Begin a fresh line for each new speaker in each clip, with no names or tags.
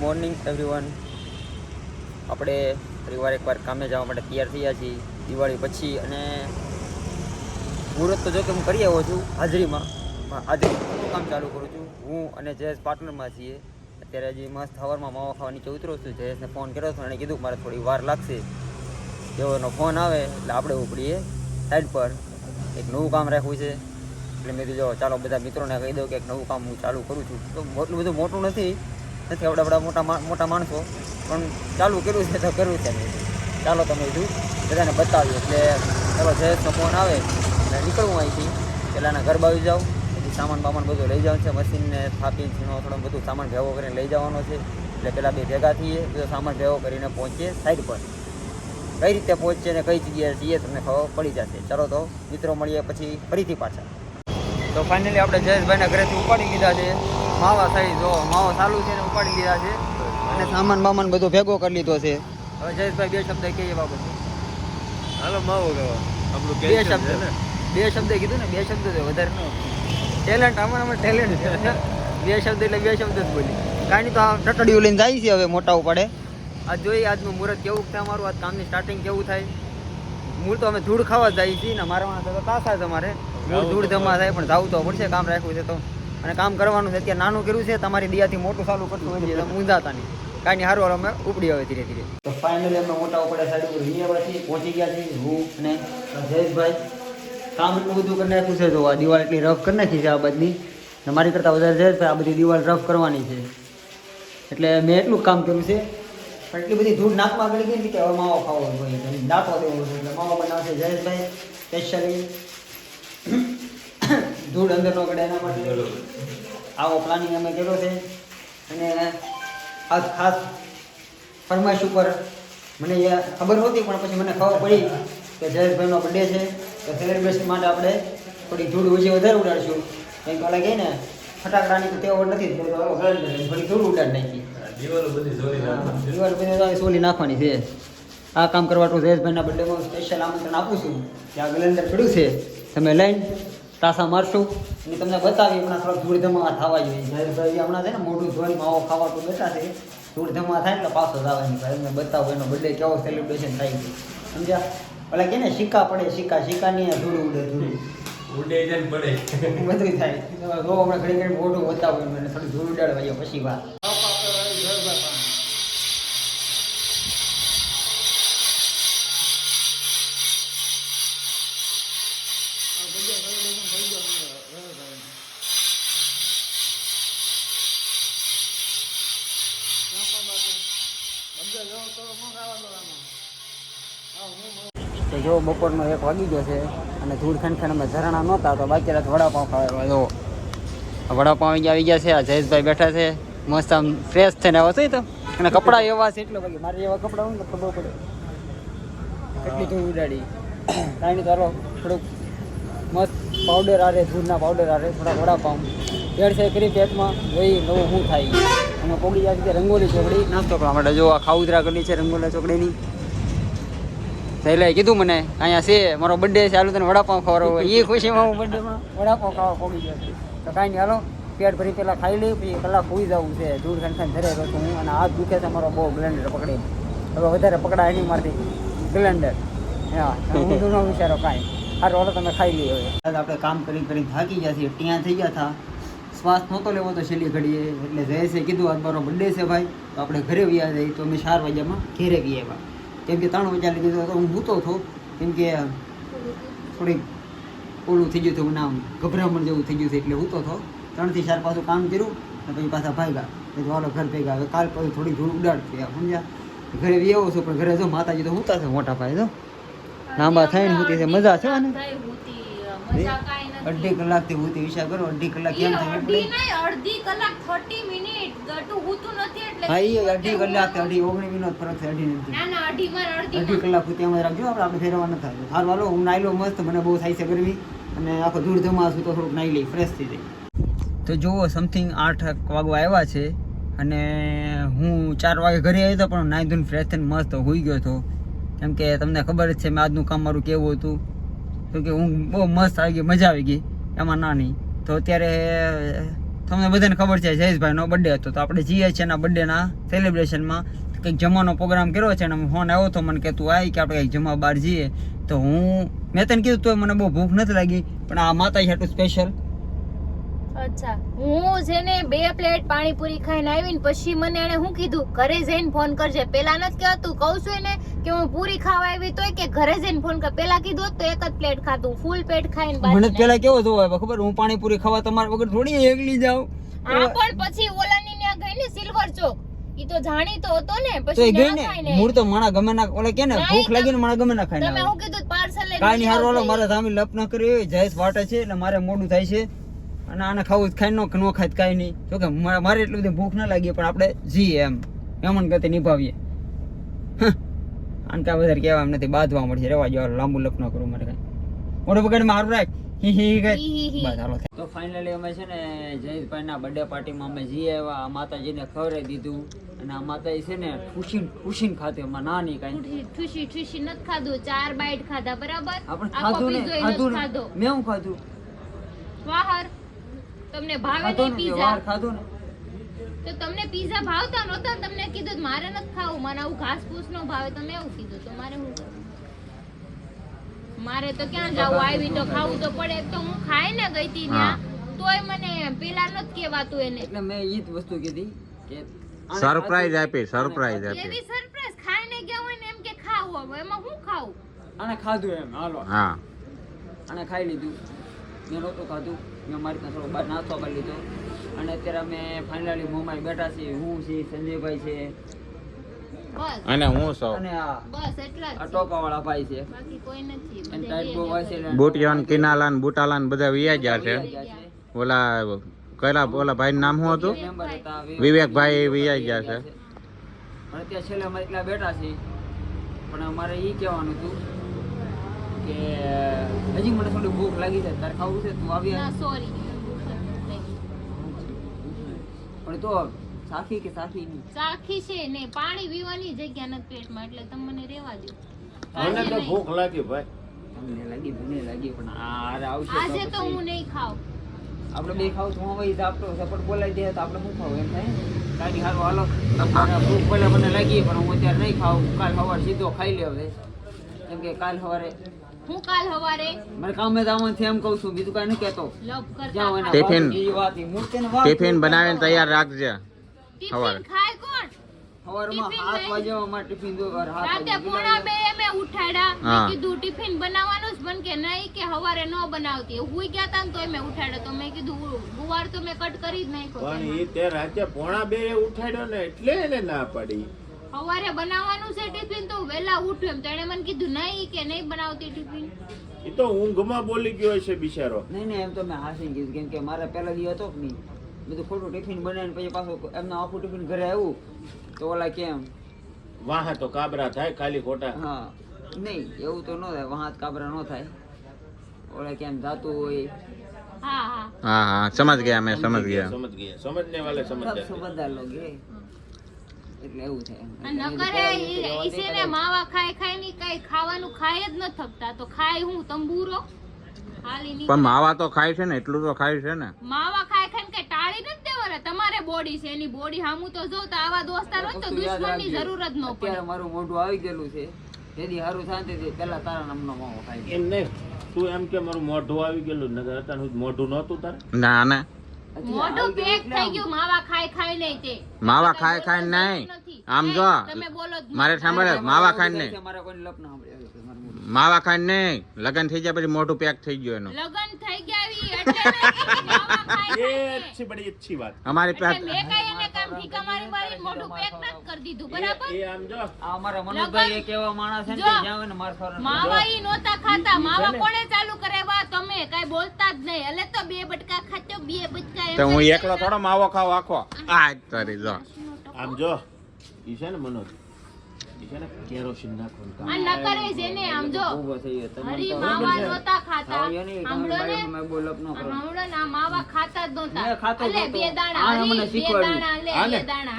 Morning everyone આપણે પરિવાર એકવાર કામે જવા માટે તૈયાર થયા છીએ, દિવાળી પછી, અને મુહૂર્ત તો જો કે હું કરી આવ્યો છું, હાજરીમાં. પણ હાજરીમાં કામ ચાલુ કરું છું. હું અને જયેશ પાર્ટનરમાં છીએ. અત્યારે હજી મસ્ત હવારમાં માવા ખાવા નીચે ઉતરો છું. જયેશને ફોન કર્યો હતો એણે કીધું મારે થોડી વાર લાગશે. તેઓનો ફોન આવે એટલે આપણે ઉપડીએ સાઈડ પર એક નવું કામ રાખ્યું છે. એટલે મેં કીધું, ચાલો બધા મિત્રોને કહી દઉં કે એક નવું કામ હું ચાલુ કરું છું. તો એટલું બધું મોટું નથી. નથી આવડા બધા મોટા મોટા માણસો, પણ ચાલુ કર્યું છે તો કરવું છે. ચાલો તમે કીધું બધાને બતાવ્યું. એટલે ચાલો, જયેશનો ફોન આવે, એટલે નીકળવું અહીંથી. પહેલાંના ગરબા આવી જાઓ, પછી સામાન બામાન બધું લઈ જવાનું છે. મશીનને થાપી છીણો થોડો બધું સામાન ભેગો કરીને લઈ જવાનો છે. એટલે પહેલાં બે ભેગા થઈએ, બધો સામાન ભેગો કરીને પહોંચીએ સાઈડ પર. કઈ રીતે પહોંચીએ ને કઈ જગ્યાએ જઈએ તમને ખબર પડી જશે. ચાલો તો મિત્રો મળીએ પછી ફરીથી પાછા. તો ફાઇનલી આપણે જયેશભાઈના ઘરેથી ઉપાડી લીધા છે. માવા થઈ જો માવો ચાલુ છે ને ઉપાડી લીધા છે. અને સામાન બામાન બધો ભેગો કરી લીધો છે. હવે જયેશભાઈ બે શબ્દ કહીએ બાબત.
હાલો માવો આપણું
બે શબ્દ. બે શબ્દ કીધું ને બે શબ્દ છે વધારે ટેલેન્ટ અમારે અમારે ટેલેન્ટ છે. બે શબ્દ એટલે બે શબ્દ જ બોલી. કાંઈ તો આ ટટડીઓ લઈને જાય છે હવે મોટા ઉપાડે. આજ જોઈએ આજનું મુહૂર્ત કેવું થાય અમારું? આજ કામની સ્ટાર્ટિંગ કેવું થાય? મૂળ તો અમે ધૂળ ખાવા જ જઈએ છીએ ને મારવાના તો કાસા છે અમારે. મૂળ ધૂળ જમા થાય પણ જાવું તો પડશે કામ રાખવું છે તો. અને કામ કરવાનું છે, અત્યારે નાનું કર્યું છે, તમારી દિયાથી મોટું ચાલુ કરતું હોય છે ઊંધાતા નહીં. કાંઈ નહીં, હારું અમે ઉપડી આવે ધીરે ધીરે. તો ફાઇનલી અમે મોટા ઉપડે સાઈડ ઉપર રહ્યા પહોંચી ગયા છીએ હું અને જયેશભાઈ. કામ એટલું બધું કરી નાખ્યું છે, જો આ દિવાલ એટલી રફ કરી નાખી છે આ બધી. મારી કરતાં વધારે છે આ બધી દિવાલ રફ કરવાની છે. એટલે મેં એટલું કામ કર્યું છે, પણ એટલી બધી ધૂળ નાકમાં ગળી ગઈ હતી કે હવે માવો ખાવો એટલે દાંતો દેવો છે, એટલે માવો બનાવશે જયેશભાઈ સ્પેશિયલી ધૂળ અંદર નો ગળે એના માટે. આવો પ્લાનિંગ અમે કર્યો છે. અને આ ખાસ ફરમાઈશ ઉપર મને એ ખબર નહોતી પણ પછી મને ખબર પડી કે જયેશભાઈનો બર્થડે છે. તો સેલિબ્રેશન માટે આપણે થોડી ધૂળ ઓછી વધારે ઉડાડશું. કંઈક ઓલા કહે ને? ફટાકડાની તો તેવો નથી. થોડી ધૂળ ઉડાડી નાખી
દિવાલો બધી
સોલી નાખવાની છે. આ કામ કરવા તો જયેશભાઈના બર્થડેમાં સ્પેશિયલ આમંત્રણ આપું છું. કે આ ગ્લેન્ડર પડ્યું છે. તમે લઈને તાસા મારશું અને તમને બતાવી હમણાં થોડાક ધૂળ ધમા થવા જોઈએ. હમણાં છે ને મોઢું ધોઈને માવો ખાવા તો બેઠા છે. ધૂળ ધમા થાય એટલે પાછો થવાની ભાઈ એમને બતાવો એનો બર્થડે કેવો સેલિબ્રેશન થાય છે. સમજ્યા? એટલે કે ને સિક્કા પડે સિક્કા સિક્કાની ધૂળ ઉડે ધૂળ.
ઉડે જ પડે.
બધું થાય. જો હમણાં ઘડી ઘડી મોઢું બતાવો એમ અને થોડી ધૂળ ઉડાડવા જાય પછી વાત. તો જો બપોરનો એક વાગી ગયો છે અને ધૂળ ખનખન અમે ઝરણા નહોતા, તો બાકી રાત વડાપાઉં ખાવા જો વડાપાઉં આવી ગયા આવી ગયા છે, આ જયેશભાઈ બેઠા છે. મસ્ત આમ ફ્રેશ થઈને આવો છે તો? અને કપડાં એવા છે એટલે બાકી મારે એવા કપડાં હોય ને ખબર પડે. કેટલી ધૂળ ઉડાડી. કાંઈ નહીં થોડુંક મસ્ત પાવડર આરે, ધૂળના પાવડર આરે, થોડા વડાપાઉં છે કરી પેટમાં જોઈ નવું શું થાય. અમે પોગી જાય છે રંગોલી ચોકડી. નાસ્તો કરવા માટે જો આ ખાઉદરા કરી છે રંગોલી ચોકડીની. સહેલાએ કીધું મને, અહીંયા છે, મારો બર્થડે છે, હાલું તને વડાપાઉં ખવડાવો એ ખુશીમાં હું બર્થડેમાં વડાપાઉં ખાવા પહોંચી ગયો તો કાંઈ નહીં, હાલો, પેટ ભરી પહેલાં ખાઈ લઈ પછી કલાક હોઈ જવું છે. દૂર ખનખન ધરે રહ્યો હું અને હાથ દુખે છે મારો બહુ ગ્લેન્ડર પકડી. હવે વધારે પકડાય નહીં મારથી. ગ્લેન્ડર હા, હું નો વિચારો કાંઈ. સારું હાલો, તમે ખાઈ લઈએ હવે. આપણે કામ કરી કરી થાકી ગયા છીએ. ત્યાં થઈ ગયા હતા. શ્વાસ નહોતો લેવો તો છેલ્લી ઘડીએ એટલે જયેશે કીધું આજ મારો બર્થડે છે ભાઈ. તો આપણે ઘરે વ્યા જઈએ તો અમે ચાર વાગ્યામાં ઘેરે ગયા એવા. કેમ કે ત્રણ વાગ્યા લીધું તો હું ભૂતો હતો. કેમ કે થોડીક ઓલું થઈ ગયું હતું, નામ ગભરામણ જેવું થઈ ગયું છે, એટલે સૂતો હતો. ત્રણથી ચાર પાછું કામ કર્યું, અને પછી પાછા ભાગ્યા. એટલે હાલો, ઘર ભેગા. હવે કાલ પછી થોડી ધૂળ ઉડાડ થયા સમજ્યા? ઘરે વ્યવો છું, પણ ઘરે જો માતાજી તો હુતા છે મોટા ભાઈ તો લાંબા થઈને હુતી છે, મજા છે ને અઢી કલાકથી હું વિચાર કરો અઢી કલાક કેમ થાય
અડધી નહીં અડધી કલાક 30 મિનિટ ગટુ હૂતું નથી એટલે
હા એ અઢી કલાકથી અઢી ઓગણીસ મિનિટ ફરક છે અઢી નથી
ના ના અઢી માં અડધી
અડધી કલાક હું અમે રાખજો આપણે આપણે ફેરવા ન થાય હાલ વાલો હું નાઈલો મસ્ત મને બહુ થાય છે ગરમી. અને આખો ધૂળ ધમાશું તો થોડુંક નાઈ લઈ ફ્રેશ થઈ જાય. તો જુઓ સમથિંગ આઠ વાગવા આવ્યા છે. અને હું ચાર વાગે ઘરે આવ્યો હતો પણ નાઈ ધોઈને ફ્રેશ થઈને મસ્ત હોઈ ગયો હતો. કેમ કે તમને ખબર જ છે મેં આજનું કામ મારું કેવું હતું. તો કે હું બહુ મસ્ત આવી ગઈ, મજા આવી ગઈ, એમાં નાની. તો અત્યારે, તમને બધાને ખબર છે, જયેશભાઈનો બર્થડે હતો. તો આપણે જઈએ છીએ એના બર્થડેના સેલિબ્રેશનમાં કંઈક જમવાનો પ્રોગ્રામ કર્યો છે અને ફોન આવ્યો હતો, મને કે તું આવી કે આપણે કંઈક જમવા બહાર જઈએ. તો હું, મેં તને કીધું તોય મને બહુ ભૂખ નથી લાગી, પણ આ માતા હાટું સ્પેશિયલ
અચ્છા. હું છે ને બે પ્લેટ પાણીપુરી ખાઈને આવીને પછી મને એને શું કીધું? ઘરે જઈને ફોન કરજે. પેલા નથી કહેતું કહું છું એને કે હું પૂરી ખાવા આવી તોય કે ઘરે જઈને ફોન કર. પેલા કીધું તો એક જ પ્લેટ ખાતું ફૂલ પેટ ખાઈને
મને પેલા કેવો જોવો ખબર? હું પાણીપુરી ખાવા તમારા વગર થોડી એકલી જાઉં.
હા પણ પછી ઓલાની ત્યાં ગઈ ને સિલ્વર ચોક. ઈ તો જાણીતો હતો ને પછી
ને? મૂળ તો માણા ગમે ના ઓલે કે ને ભૂખ લાગી ને માણા ગમે ના ખાઈને
તમે હું કીધું? પાર્સલ લઈને
કાંઈ હારું મારે સામે લપ ન કરી હોય જયેશ વાટે છે એટલે મારે મોડું થાય છે. અને આને ખાવું ખાઈ નો ન ખાય કાંઈ નહીં. જો કે મારે મારે એટલી બધી ભૂખ ના લાગી પણ આપણે જઈએ એમ. એમન ગતિ નિભાવીએ. આને કાંઈ વધારે કહેવા એમ નથી બાંધવા મળશે. રેવા જવા લાંબુ લપ ન કરું મારે કાંઈ. મોટો બગાડ મારું રાખ. હી હી હી
હી હી હી.
બસ હાલો તો ફાઇનલી અમે છે ને જયેશભાઈના બર્થડે પાર્ટીમાં અમે જઈએ આવ્યા આ માતાજીને ખવડાવી દીધું. અને આ માતાજી છે ને ખુશી ખુશીને ખાતી. એમાં ના નહીં કાંઈ.
ખુશી ખુશી નથી ખાધું. ચાર બાઈટ ખાધા બરાબર?
આપણે ખાધું ને? ખાધું
નથી
ને?
ખાધો.
મેં હું ખાધું?
વાહર. તમને ભાવે નહીં પીઝા
ખાધો ને.
તો તમને પીઝા ભાવતા નહોતા તમને કીધું કે મારે નથી ખાવું મને આવું ઘાસ ફૂસ નો ભાવે તમે એવું કીધું. તો મારે હું મારે તો ક્યાં જવું આવી તો ખાવું તો પડે. એક તો હું ખાઈ ને ગઈ હતી ત્યાં તોય મને પેલા નથી કહેવાતું એને.
એટલે મેં ઈ જ વસ્તુ કીધી કે
સરપ્રાઈઝ આપે સરપ્રાઈઝ આપે.
એવી સરપ્રાઈઝ ખાઈને ગયા હોય ને એમ કે ખાવું હવે એમાં હું ખાવું?
અને આને ખાધું એમ હાલો.
હા.
આને ખાઈ લીધું. મેં નહોતું ખાધું. મેં મારી પાસે થોડો બહાર નાસ્તો કરી લીધો. અને અત્યારે અમે ફાઇનલી મોમાઈ બેઠા છીએ. હું છે સંજયભાઈ છે.
અને હું સૌ
અને
બસ એટલા
આ
જ છે.
ભાઈ છે.
બાકી કોઈ નથી.
અને ટાઈટ બહુ હોય છે. એટલે
કિનાલાન બુટાલાન બધા વિયા ગયા છે. ઓલા કયા ઓલા ભાઈ નામ શું હતું? વિવેકભાઈ. વિયા ગયા છે.
છેલ્લે અમે એટલા બેઠા છીએ. પણ અમારે એ કહેવાનું હતું કે હજી મને થોડી ભૂખ લાગી છે તારે ખાવું છે? તું આવી
સોરી
પણ તો સાખી કે સાખી નહીં.
સાખી છે ને પાણી પીવાની જગ્યા નથી પેટમાં એટલે તમે મને રેવા દો.
મને તો ભૂખ લાગી ભાઈ.
તમને લાગી મને લાગી પણ આ હારે આવશે
આજે તો હું નહીં ખાવ
આપણે બે ખાવ તો હું વહી આપતો સપોર્ટ બોલાવી દે તો આપણે શું ખાવ એમ થાય? ગાડી હારું હાલો. ભૂખ ભલે મને લાગી પણ હું અત્યારે નહીં ખાવ કાલ સવારે સીધો ખાઈ લે હવે. કેમ કે કાલ સવારે
હું કાલ હવારે
મને કામે જવાનું છે એમ કહું છું. બીજું કાંઈ નહીં કહેતો.
લવ કરતા.
ટિફિન. ટિફિન બનાવીને તૈયાર રાખજે.
હવારે. ખાય કોણ? ટિફિન
જો
રાતે પોણા બે મેં ઉઠાડ્યા. મેં કીધું ટિફિન બનાવવાનું જ પણ કે નહીં કે હવારે ન બનાવતી. હું ગયા તા ને તોય મેં ઉઠાડ્યો. તો મેં કીધું ગુવાર તો મેં કટ કરી જ નાખ્યો
પણ એ તે રાતે પોણા બે ઉઠાડ્યો ને એટલે એને ના પાડી.
હવારે બનાવવાનું છે ટિફિન તો વેલા ઉઠ્યું એમ. તેણે મને કીધું નહીં કે નહીં બનાવતી ટિફિન.
એ તો ઊંઘમાં બોલી ગયો છે બિચારો.
નહીં નહીં એમ તો મેં હાસી કીધું કેમ કે મારે પહેલા દી હતો કે નહીં. બધું ખોટું ટિફિન બનાવીને પછી પાછું એમને આખું ટિફિન ઘરે આવ્યું તો ઓલા કેમ?
વાહ તો કાબરા થાય ખાલી ખોટા.
હા. નહીં એવું તો ન થાય વાહ કાબરા ન થાય. ઓલા કેમ જાતું હોય.
હા હા.
હા હા. સમજ ગયા મેં સમજ ગયા
સમજ ગયા. સમજને વાલે સમજ જાય
લોગ એટલે એવું થાય
નકરે ઈ- ઈ છે ને માવા ખાય ખાયની કઈ ખાવાનું ખાય જ ન થકતા. તો ખાય હું તંબુરો? હાલી
પણ માવા તો ખાય છે ને એટલું તો ખાય છે ને.
માવા ખાય ખાય કે કઈ ટાળી નથી દેવાના. તમારે બોડી છે એની બોડી હામું તો જો તો આવા દોસ્તાર હોય તો દુશ્મનની. જરૂર જ ન પડે.
અત્યારે મારું મોઢું આવી ગયેલું છે. તેથી હારું શાંતિથી પેલા તારા નામનો માવો ખાય
એમ નહીં. તું એમ કે મારું મોઢું આવી ગયેલું નગર અત્યારે મોઢું નહોતું તારે?
ના ને.
મોઢું પેક થઈ ગયું માવા ખાય ખાય નહીં તે
માવા
કઈ
ખાય ખાય નહીં. આમ જો.
તમે બોલો જ
મારે. સાંભળે માવા ખાય નહીં.
મારા કોઈ લપ ના સાંભળે એવું છે મારું મોઢું.
માવા ખાય નહીં. લગન થઈ જાય પછી મોઢું પેક થઈ ગયું એનું.
લગન થઈ ગયા
અમારી
એટલે
પેક
મેં કઈ એને કામ ઠીકા મારી મોઢું પેક નથી કરી દીધું બરાબર?
એ આમ જો.
આ અમારા મનોજભાઈ એક એવા માણસ છે ને
જો.
કે જ્યાં હોય ને મારા ફરવાનું.
માવા ઈ નહોતા ખાતા માવા કોણે ચાલુ કરાવ્યા તમે કાઈ બોલતા જ નહીં. એટલે તો બે બટકા ખાતો બે બટકા
તો હું એકલો થોડો માવો ખાવ આખો. આ તારી જો.
આમ જો. ઈ છે ને મનોજ. ઈ છે ને કેરોસીન
આમ જો. હરી માવા ખાતા. ને
ન
ના માવા ખાતા જ અલે બે દાણા હરી બે દાણા બે દાણા.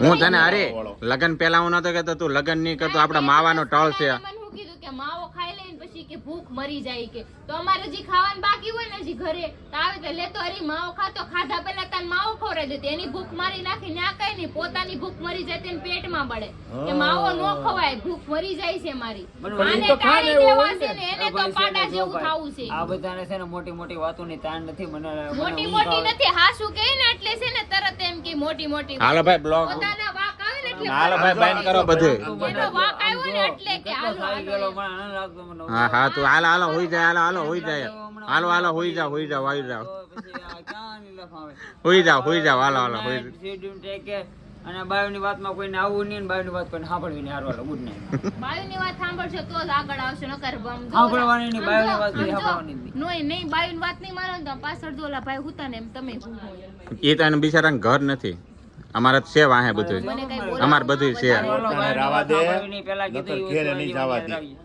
હું
છે.
તને અરે. લગન પેલા હું નતો કેતો તું લગન નહીં કરતો આપડા માવાનો ટળ છે.
મને શું કીધું કે માવો ખાઈ લઈને કે ભૂખ મરી જાય કે. તો અમારે જે ખાવાનું બાકી હોય ને જે ઘરે તો આવે તો લેતો અરે માવો ખાતો ખાધા પહેલા તાન માવો ખવડાવી દેતી એની ભૂખ મારી નાખી ના કઈ નહીં પોતાની ભૂખ મરી જાય તેને પેટમાં બળે. કે માવો નો ખવાય ભૂખ મરી જાય છે મારી. માને ટાળી દેવા છે ને. એને તો પાડા જેવું ખાવું છે.
આ બધાને છે ને મોટી મોટી વાતોની તાણ નથી મને મને
મોટી મોટી નથી હાસુ કે ને એટલે છે ને તરત એમ કે મોટી મોટી
હાલો ભાઈ બ્લોગ હાલો ભાઈ બાઈન કરો બધું
ને.
હા હા તું હાલો હાલો હોઈ જાય હાલો હાલો હોઈ જાય હાલો હાલો હોઈ જાવ હોઈ જાવ હોઈ જાવ
આ ક્યાં ની લફાવે?
હોઈ જાવ હોઈ જાવ હાલો હાલો હોઈ
Night, see you take care. અને બાયોની વાતમાં કોઈને આવવું નહીં ને બાયોની વાત કોઈને સાંભળવી નહીં હારવાલો ગુડ નાઇટ
બાયુની વાત સાંભળશો તો જ આગળ આવશે નકર બમ
સાંભળવાની નહીં, બાયુની વાત કરી સાંભળવાની નહીં.
નોય નહીં બાયુની વાત નહીં માનો તો પાછળ દોલા ભાઈ હુતા ને એમ તમે.
એ તને બિચારાને ઘર નથી અમારે જ છે વાહે બધું અમારે બધું છે.
રાવા દે
પહેલા કીધું